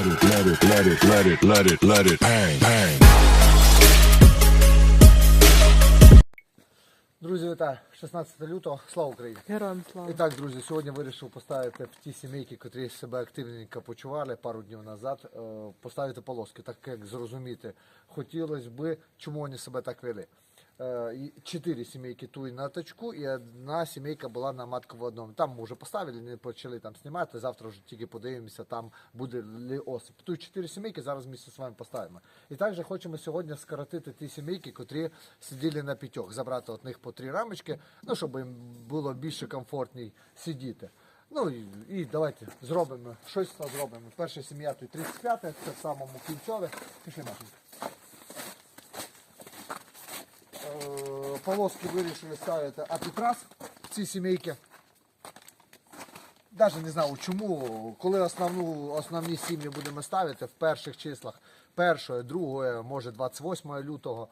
Let it, let it, let it, let it, let it, let it bang, bang. Друзі, вітаю! 16 лютого, слава Україні! Героям слава. І так, друзі, сьогодні вирішив поставити в ті сімейки, котрі себе активненько почували пару днів назад, е, поставити полоски, так як зрозуміти, хотілося би, чому вони себе так вели. Е, і Чотири сімейки туй на точку, і одна сімейка була на матководному. Там ми вже поставили, не почали там знімати. Завтра вже тільки подивимося, там буде ли осип. Тут чотири сімейки, зараз ми з вами поставимо. І також хочемо сьогодні скоротити ті сімейки, котрі сиділи на п'ятьох, забрати від них по три рамочки, ну щоб їм було більше комфортніше сидіти. Ну і, і давайте зробимо щось зробимо. Перша сім'я тут 35, це в самому кінцьове. Пішли Машенька. Полоски вирішили ставити апітрас в ці сімейки. Навіть не знаю чому, коли основну, основні сім'ї будемо ставити в перших числах, 1, 2, може 28 лютого,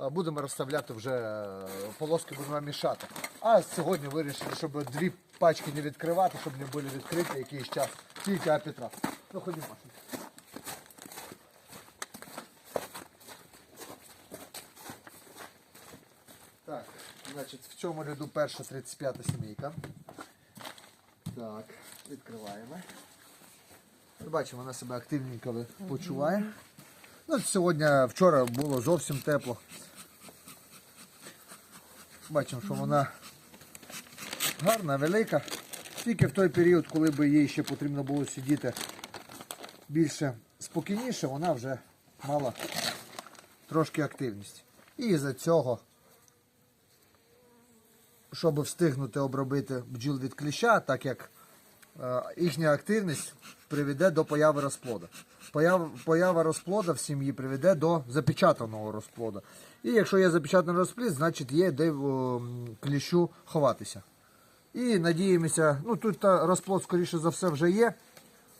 е, будемо розставляти вже е, полоски, будемо мішати. А сьогодні вирішили, щоб дві пачки не відкривати, щоб не були відкриті якийсь час, тільки апітрас. Ну ходімо. Машенька. Так, значить, в цьому ряду перша 35 сімейка. Так, відкриваємо. Бачимо, вона себе активненько почуває. Ну, сьогодні, вчора було зовсім тепло. Бачимо, що вона гарна, велика. Тільки в той період, коли би їй ще потрібно було сидіти більше спокійніше, вона вже мала трошки активність. І за цього щоб встигнути обробити бджіл від кліща, так як е, їхня активність приведе до появи розплоду. Поява, поява розплоду в сім'ї приведе до запечатаного розплоду. І якщо є запечатаний розплід, значить є де кліщу ховатися. І надіємося, ну тут розплод, скоріше за все, вже є.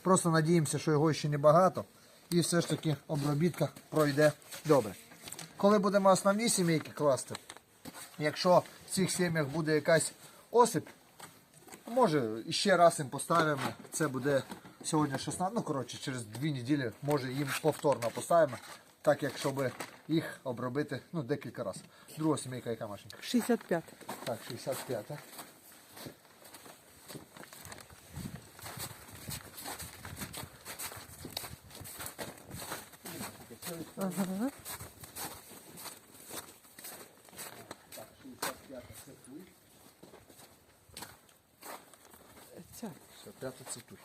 Просто надіємося, що його ще небагато. І все ж таки обробітка пройде добре. Коли будемо основні сімейки класти, Якщо в цих сім'ях буде якась осип, може ще раз їм поставимо. Це буде сьогодні 16, ну коротше, через дві неділі, може їм повторно поставимо, так як щоб їх обробити ну, декілька разів. Друга сімейка, яка машинка? 65. Так, 65. так. Ага. Так, 65 це туй. Ця. 65 це туй.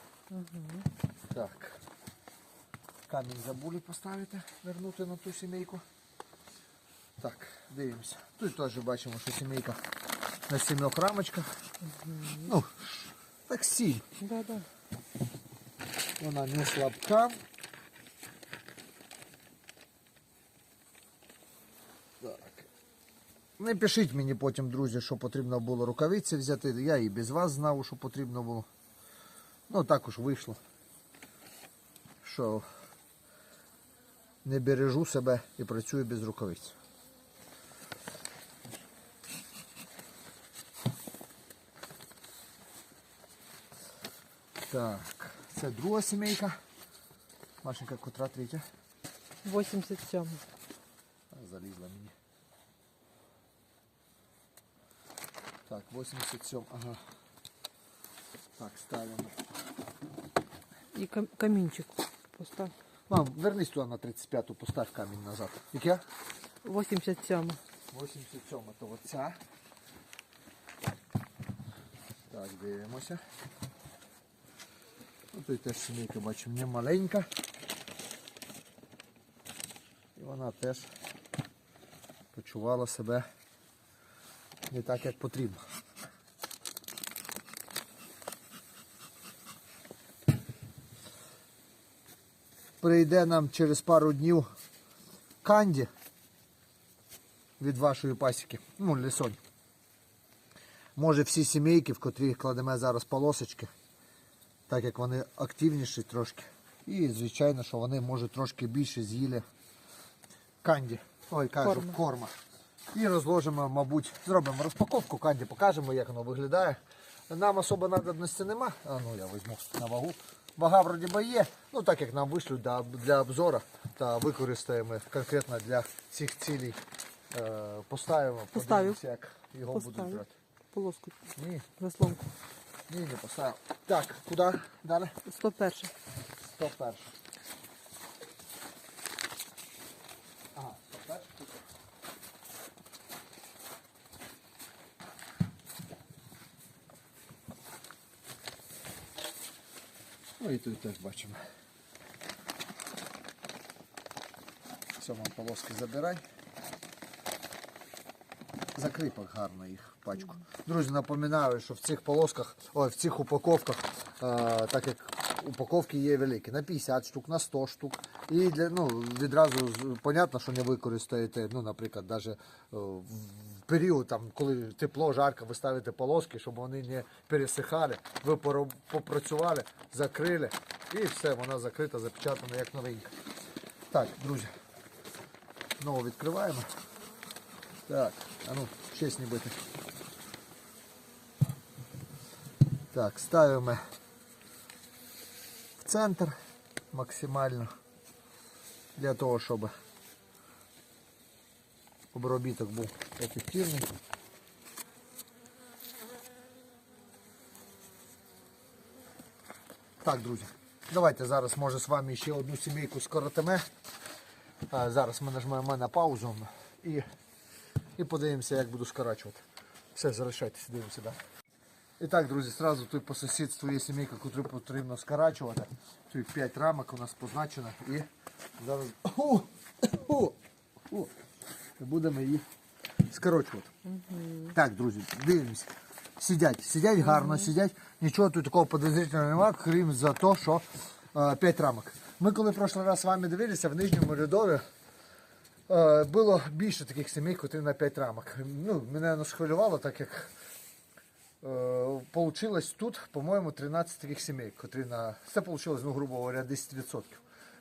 Так. Камінь забули поставити, вернути на ту сімейку. Так, дивимося. Тут теж бачимо, що сімейка на сімьох рамочках. Ну, так сіль. Да, да. Вона не слабка. Так. Не пишіть мені потім, друзі, що потрібно було рукавиці взяти. Я і без вас знав, що потрібно було. Ну також вийшло. Що не бережу себе і працюю без рукавиць. Так, це друга сімейка. Машенька, котра третя. 87. А, Залізла мені. Так, 87, ага. Так, ставимо. І кам- камінчик постав. Мам, вернись туди на 35-ту, постав камінь назад. Яке? 87. 87 то оця. Так, дивимося. Ну, тут теж сімейка бачимо не маленька. І вона теж почувала себе не так, як потрібно. Прийде нам через пару днів канді від вашої пасіки, ну, лісонь. Може всі сімейки, в котрі кладемо зараз полосочки, так як вони активніші трошки. І звичайно, що вони може трошки більше з'їли канді. Ой, кажу, Корма. корма. І розложимо, мабуть, зробимо розпаковку канді, покажемо, як воно виглядає. Нам особо надобності нема. А ну я візьму на вагу. Вага вроді би є. Ну так як нам вишлють для, для обзору, та використаємо конкретно для цих цілей. Е, поставимо, Поставив. подивимося, як його будуть брати. Полоску, Ні, заслонку. ні, не поставив. Так, куди? Далі? 101. 101. Ага, 101. тут. Ну і тут теж бачимо. Все, полоски забирай. Закріпок гарно їх пачку. Друзі, напоминаю, що в цих полосках, ой, в цих упаковках, так як упаковки є великі, на 50 штук, на 100 штук. І для, ну, відразу понятно, що не використаєте, ну, наприклад, навіть в період, там, коли тепло, жарко, ви ставите полоски, щоб вони не пересихали. Ви попрацювали, закрили і все, вона закрита, запечатана як новенька. Так, друзі, знову відкриваємо. Так, а ну, чесні бити. Так, ставимо в центр максимально для того, щоб обробіток був ефективний. Так, друзі, давайте зараз може з вами ще одну сімейку скоротиме. Зараз ми нажмемо на паузу і і подивимося, як буду скорачувати. Все, залишайтеся, дивимося, да. І так, друзі, сразу тут по сусідству є сімейка, яку потрібно скорачувати. Тут 5 рамок у нас позначено і зараз О! О! О! будемо її скорочувати. Так, друзі, дивимося. Сидять, сидять гарно, сидять. Нічого тут такого подозрительного немає, крім за те, що 5 рамок. Ми коли прошлий раз з вами дивилися в нижньому рядові, Е, Було більше таких сімей, котрі на 5 рамок. Ну, мене не схвилювало, так як е, получилось тут, по-моєму, 13 таких сімей, котрі на. Це вийшло, ну, грубо говоря, 10%.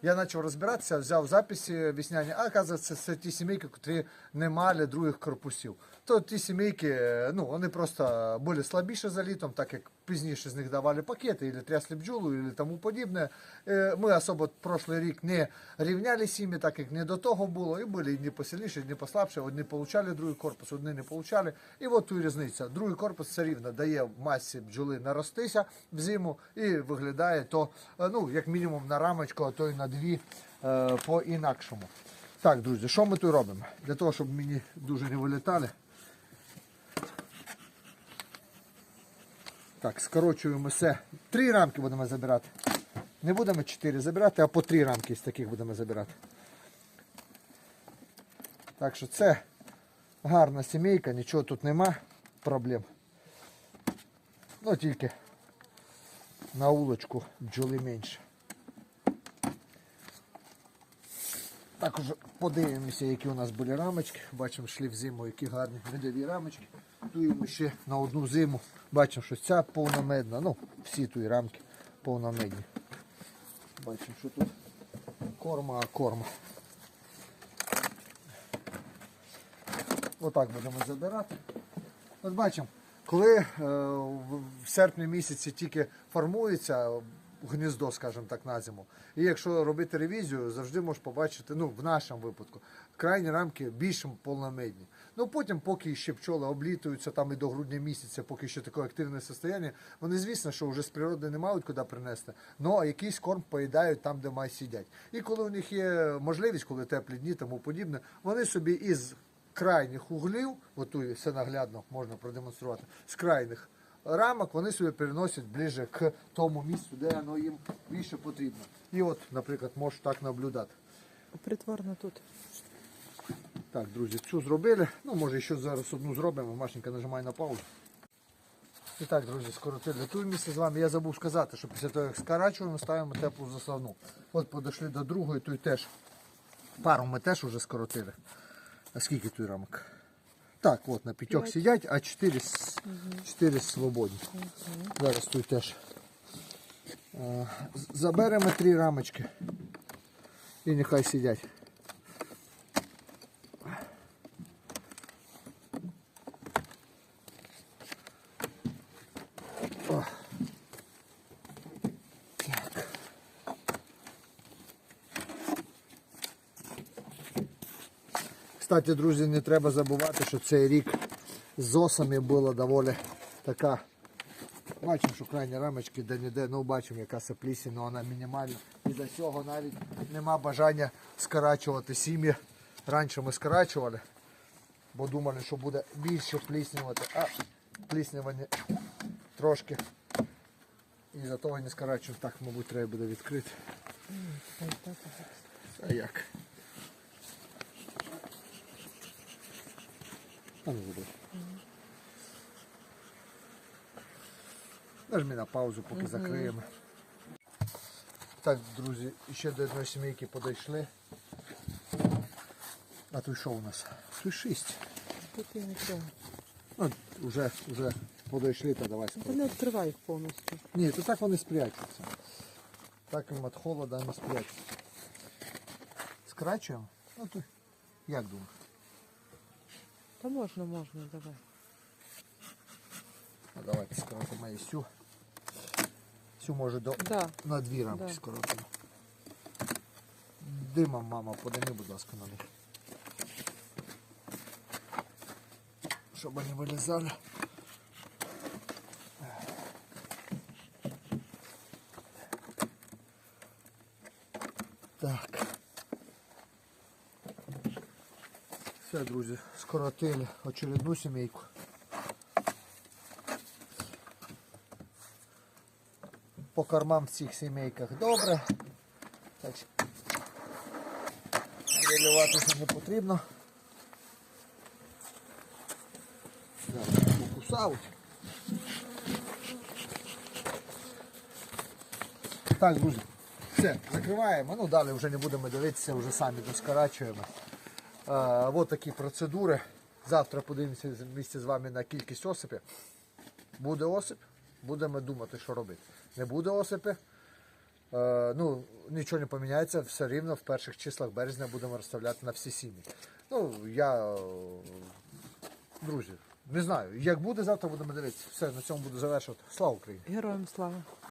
Я почав розбиратися, взяв записи весняні, а оказується, це ті сімейки, котрі не мали других корпусів. То ті сімейки, е, ну, вони просто були слабіші за літом, так як пізніше з них давали пакети, або трясли бджолу, і тому подібне. Е, Ми особо прошлий рік не рівняли сім'ї, так як не до того було, і були і не посильніші, і не послабші. Одні получали другий корпус, одні не получали. І от тут різниця. Другий корпус все рівно дає масі бджоли наростися в зиму і виглядає то, е, ну, як мінімум на рамочку, а то й на дві е, по-інакшому. Так, друзі, що ми тут робимо? Для того, щоб мені дуже не вилітали. Так, скорочуємо все. Три рамки будемо забирати. Не будемо чотири забирати, а по три рамки з таких будемо забирати. Так що це гарна сімейка, нічого тут нема проблем. Ну тільки на улочку бджоли менше. Також подивимося, які у нас були рамочки. Бачимо, йшли в зиму, які гарні медові рамочки. Туємо ще на одну зиму. Бачимо, що ця повномедна. Ну, всі туї рамки повномедні. Бачимо, що тут корма, а корма. Отак будемо забирати. От бачимо, коли е, в серпні місяці тільки формується гніздо, скажімо так, на зиму. І якщо робити ревізію, завжди можеш побачити, ну, в нашому випадку, крайні рамки більш повномедні. Ну потім, поки ще пчоли облітуються там і до грудня місяця, поки ще таке активне состояння, вони, звісно, що вже з природи не мають куди принести, але якийсь корм поїдають там, де май сидять. І коли у них є можливість, коли теплі дні, тому подібне, вони собі із крайніх углів, оту все наглядно можна продемонструвати, з крайних рамок вони собі переносять ближче к тому місцю, де воно їм більше потрібно. І от, наприклад, можеш так наблюдати. Притворно тут. Так, друзі, цю зробили. Ну, може, ще зараз одну зробимо. Машенька нажимай на паузу. І так, друзі, скоротили ту місце з вами. Я забув сказати, що після того, як скорачуємо, ставимо теплу заслону. От подійшли до другої, тут теж пару ми теж вже скоротили. А скільки тут рамок? Так, от на п'ятьох сидять, а чотири, с- чотири свободні. Зараз тут теж. Заберемо три рамочки. І нехай сидять. Кстати, друзі, не треба забувати, що цей рік з осами була доволі така. Бачимо, що крайні рамочки де-не-де, ну бачимо, яка саплісі, але вона мінімальна. І до цього навіть нема бажання скорачувати сім'ї. Раніше ми скорачували, бо думали, що буде більше пліснювати, а пліснювання трошки. І за того не скорачуємо. Так, мабуть, треба буде відкрити. А як? А ну забери. Нажми на паузу, поки закриємо. Так, друзі, ще до одної сімейки подійшли. А тут що у нас? Тут шість. Тут і нічого. Ну, вже, вже подійшли, то давай Та скоро. не відкривай їх повністю. Ні, то так вони спрячуться. Так їм від холода не спрячуться. Скрачуємо? Ну то як думаєш? Та можна, можна, давай. А давайте скоротимо і всю. Всю може до Да. на дві рамки Да. скоротимо. Димом, мама, подай, будь ласка, на них. Щоб вони вилізали. Так. Все, друзі, скоротили очередну сімейку. По кормам в цих сімейках добре. Так виливатися не потрібно. Зараз покусають. Так, друзі, все, закриваємо. Ну, далі вже не будемо дивитися, вже самі доскорачуємо. А, такі процедури. Завтра подивимося місце з вами на кількість осипів. Буде осип, будемо думати, що робити. Не буде осипи, е, ну, нічого не поміняється, все рівно в перших числах березня будемо розставляти на всі сім'ї. Ну, я, е, друзі, не знаю, як буде, завтра будемо дивитися. Все, на цьому буду завершувати. Слава Україні! Героям слава.